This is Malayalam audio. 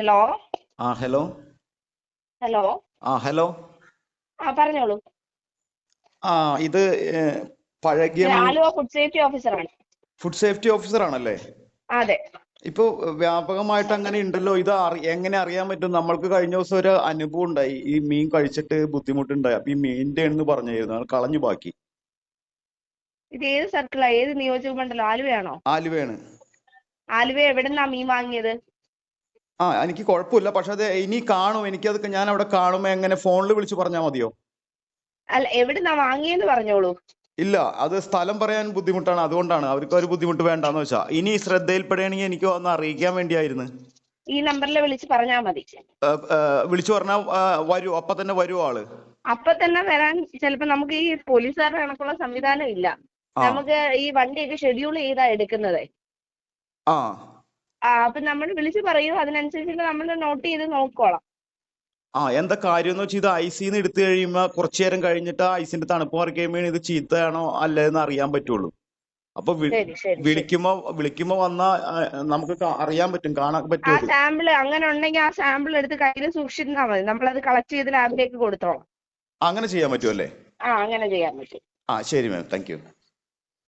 ഹലോ ആ ഹലോ. ഹലോ ആ ഹലോ. ആ പറഞ്ഞോളൂ. ആ ഇത് പഴകിയ ആലുവ ഫുഡ് സേഫ്റ്റി ഓഫീസറാണ് ഫുഡ് സേഫ്റ്റി ഓഫീസർ ആണല്ലേ? അതെ. ഇപ്പൊ വ്യാപകമായിട്ട് അങ്ങനെ ഉണ്ടല്ലോ. ഇത് എങ്ങനെ അറിയാൻ പറ്റും? നമ്മൾക്ക് കഴിഞ്ഞ ദിവസം ഒരു അനുഭവം ഉണ്ടായി. ഈ മീൻ കഴിച്ചിട്ട് ബുദ്ധിമുട്ടുണ്ടായി. അപ്പൊ ഈ മീനിന്റെ എന്ന് പറഞ്ഞായിരുന്നു. കളഞ്ഞു ബാക്കി. ഇത് ഏത് സർക്കിളാ ഏത് നിയോജക മണ്ഡലം? ആലുവയാണോ? ആലുവയാണ്. ആലുവ എവിടെന്നാ മീൻ വാങ്ങിയത്? ആ എനിക്ക് കുഴപ്പമില്ല. പക്ഷെ അത് ഇനി കാണും. എനിക്കത് ഞാൻ അവിടെ കാണും എങ്ങനെ ഫോണിൽ വിളിച്ച് പറഞ്ഞാൽ മതിയോ? അല്ല എവിടുന്നാ വാങ്ങിയെന്ന് പറഞ്ഞോളൂ. ഇല്ല അത് സ്ഥലം പറയാൻ ബുദ്ധിമുട്ടാണ്. അതുകൊണ്ടാണ്. അവർക്ക് ഒരു ബുദ്ധിമുട്ട് വേണ്ടാന്ന് വെച്ചാ. ഇനി ശ്രദ്ധയിൽപ്പെടുകയാണെങ്കിൽ എനിക്ക് ഒന്ന് അറിയിക്കാൻ വേണ്ടിയായിരുന്നു. ഈ നമ്പറിൽ വിളിച്ച് പറഞ്ഞാൽ മതി. വിളിച്ചു പറഞ്ഞാൽ വരൂ. അപ്പൊ തന്നെ വരൂ ആൾ. അപ്പൊ തന്നെ വരാൻ ചിലപ്പോ നമുക്ക് ഈ പോലീസുകാരുടെ കണക്കുള്ള സംവിധാനം ഇല്ല. നമുക്ക് ഈ വണ്ടിയൊക്കെ ഷെഡ്യൂൾ ചെയ്താ എടുക്കുന്നതേ. ആ. ആ അപ്പൊ നമ്മൾ വിളിച്ചു പറയൂ. അതിനനുസരിച്ചിട്ട് നമ്മൾ നോട്ട് ചെയ്ത് നോക്കോളാം. ആ എന്താ കാര്യം എന്ന് വെച്ചാൽ ഇത് ഐസിന്ന് എടുത്തു കഴിയുമ്പോ കുറച്ചു നേരം കഴിഞ്ഞിട്ട് ആ ഐസിന്റെ തണുപ്പ് മാറി കഴിയുമ്പോൾ ഇത് ചീത്തയാണോ അല്ലേന്ന് അറിയാൻ പറ്റുള്ളൂ. അപ്പൊ വിളിക്കുമ്പോ വിളിക്കുമ്പോ വന്നാ നമുക്ക് അറിയാൻ പറ്റും കാണാൻ പറ്റും ആ സാമ്പിൾ അങ്ങനെ ഉണ്ടെങ്കിൽ ആ സാമ്പിൾ എടുത്ത് കയ്യിൽ സൂക്ഷിച്ചിരുന്നാൽ മതി. അത് കളക്ട് ചെയ്ത് ലാബിലേക്ക് കൊടുത്തോളാം. അങ്ങനെ ചെയ്യാൻ പറ്റുമല്ലേ ആ അങ്ങനെ ചെയ്യാൻ പറ്റും. ആ ശരി മാം താങ്ക് യു